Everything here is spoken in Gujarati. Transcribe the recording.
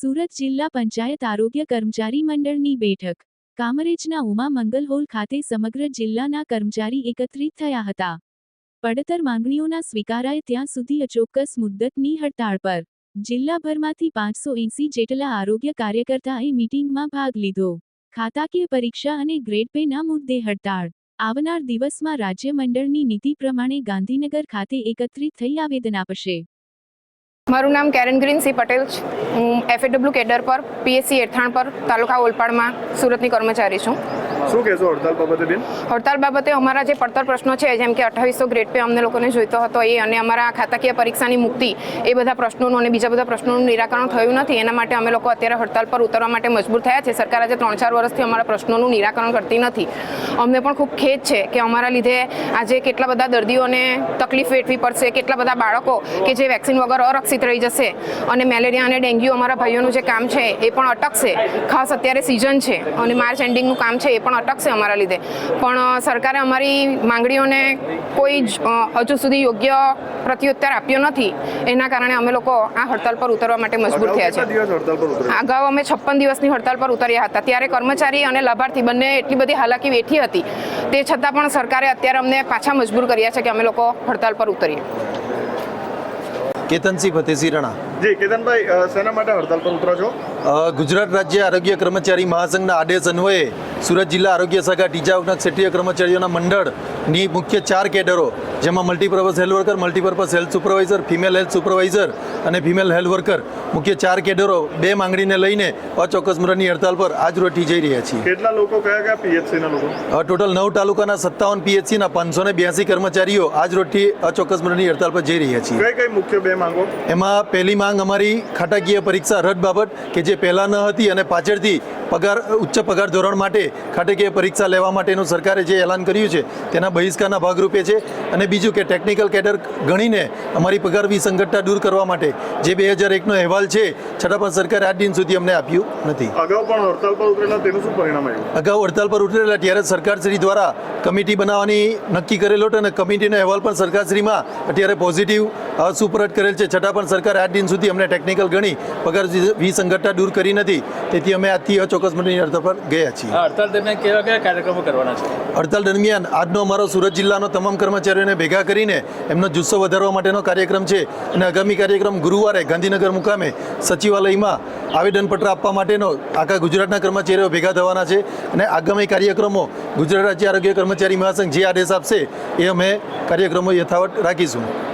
સુરત જિલ્લા પંચાયત આરોગ્ય કર્મચારી મંડળની બેઠક. કામરેજના ઉમા મંગલ હોલ ખાતે સમગ્ર જિલ્લાના કર્મચારી એકત્રિત થયા હતા. પડતર માંગણીઓના સ્વીકારાય ત્યાં સુધી અચોક્કસ મુદ્દતની હડતાળ પર. જિલ્લાભરમાંથી પાંચસો એંસી જેટલા આરોગ્ય કાર્યકર્તાએ મીટિંગમાં ભાગ લીધો. ખાતાકીય પરીક્ષા અને ગ્રેડ પેના મુદ્દે હડતાળ. આવનાર દિવસમાં રાજ્ય મંડળની નીતિ પ્રમાણે ગાંધીનગર ખાતે એકત્રિત થઈ આવેદન આપશે. મારું નામ કેરન ગ્રીન સી પટેલ છે. હું એફએડબ્લ્યુ કેડર પર પીએસસી એથાણ પર, તાલુકા ઓલપાડમાં સુરતની કર્મચારી છું. શું કહેશો, હડતાલ બાબતે બેન? હડતાલ બાબતે અમારા જે પડતર પ્રશ્નો છે, જેમ કે અઠ્ઠાવીસો ગ્રેડ પે અમને લોકોને જોઈતો હતો એ અને અમારા ખાતાકીય પરીક્ષાની મુક્તિ, એ બધા પ્રશ્નોનું અને બીજા બધા પ્રશ્નોનું નિરાકરણ થયું નથી. એના માટે અમે લોકો અત્યારે હડતાલ પર ઉતરવા માટે મજબૂર થયા છે. સરકાર આજે ત્રણ ચાર વર્ષથી અમારા પ્રશ્નોનું નિરાકરણ કરતી નથી. અમને પણ ખૂબ ખેદ છે કે અમારા લીધે આજે કેટલા બધા દર્દીઓને તકલીફ વેઠવી પડશે, કેટલા બધા બાળકો કે જે વેક્સિન વગર અરક્ષિત રહી જશે અને મેલેરિયા અને ડેન્ગ્યુ અમારા ભાઈઓનું જે કામ છે, એ પણ અટકશે. ખાસ અત્યારે સિઝન છે અને માર્ચ એન્ડિંગનું કામ છે, એ પણ અટકશે અમારા લીધે. પણ સરકારે અમારી માંગણીઓને કોઈ જ હજુ સુધી યોગ્ય પ્રત્યુત્તર આપ્યો નથી. એના કારણે અમે લોકો આ હડતાલ પર ઉતરવા માટે મજબૂર થયા છે. અગાઉ અમે છપ્પન દિવસની હડતાલ પર ઉતર્યા હતા. ત્યારે કર્મચારી અને લાભાર્થી બંને એટલી બધી હાલાકી વેઠી હતી. તે છતાં પણ સરકારે અત્યારે અમને પાછા મજબૂર કર્યા છે કે અમે લોકો હડતાલ પર ઉતરીએ. કેતનસિંહ ફતેસિંહ રણા. જી, કેતનભાઈ સેના માટે હડતાલ પર ઉતરો છો? ગુજરાત રાજ્ય આરોગ્ય કર્મચારી મહાસંઘના આદેશ અન્વયે સુરત જિલ્લા આરોગ્ય શાખા ટીચા ક્ષેત્રીય કર્મચારીઓના મંડળની મુખ્ય ચાર કેડરો જેમાં multipurpose health worker multipurpose health supervisor female health supervisor અને ફિમેલ હેલ્થ વર્કર મુખ્ય ચાર કેડરો બે માંગણીને લઈને અચોક્કસ મુદતની હડતાલ પર આજ રોટી જઈ રહ્યા છીએ. કેટલા લોકો કયા કયા પીએચસીના લોકો? ટોટલ નવ તાલુકાના સત્તાવન પીએચસીના પાંચસો ને બ્યાસી કર્મચારીઓ આજ રોજથી અચોક્કસ મુદતની હડતાલ પર જઈ રહ્યા છીએ. કઈ કઈ મુખ્ય બે માંગો? એમાં પહેલી માંગ અમારી ખાટાકીય પરીક્ષા રદ બાબત કે જે પહેલાં ન હતી અને પાછળથી પગાર ઉચ્ચ પગાર ધોરણ માટે ખાટકીય પરીક્ષા લેવા માટેનું સરકારે જે એલાન કર્યું છે તેના બહિષ્કારના ભાગરૂપે છે. અને બીજું કે ટેકનિકલ કેડર ગણીને અમારી પગાર વિસંગતતા દૂર કરવા માટે જે બે હજાર એકનો અહેવાલ છે છતાં પણ સરકારે આજ દિન સુધી અમને આપ્યું નથી. અગાઉ પણ હડતાલ પર ઉતરેલા તેનું શું પરિણામ આવ્યું? અગાઉ હડતાલ પર ઉતરેલા ત્યારે સરકારશ્રી દ્વારા કમિટી બનાવવાની નક્કી કરેલો હતો અને કમિટીનો અહેવાલ પણ સરકારશ્રીમાં અત્યારે પોઝિટિવ સુપરત કરેલ છે. છતાં પણ સરકારે આજ દિન સુધી અમને ટેકનિકલ ગણી પગાર વિસંગતતા દૂર કરી નથી. તેથી અમે આજથી અચોક્કસ મંડળની હડતાલ પર ગયા છીએ. હડતાલ દરમિયાન કેવા કયા કાર્યક્રમો કરવાના છે? હડતાલ દરમિયાન આજનો અમારો સુરત જિલ્લાનો તમામ કર્મચારીઓને ભેગા કરીને એમનો જુસ્સો વધારવા માટેનો કાર્યક્રમ છે અને આગામી કાર્યક્રમ ગુરુવારે ગાંધીનગર મુકામે સચિવાલયમાં આવેદનપત્ર આપવા માટેનો આખા ગુજરાતના કર્મચારીઓ ભેગા થવાના છે અને આગામી કાર્યક્રમો ગુજરાત રાજ્ય આરોગ્ય કર્મચારી મહાસંઘ જે આદેશ આપશે એ અમે કાર્યક્રમો યથાવત રાખીશું.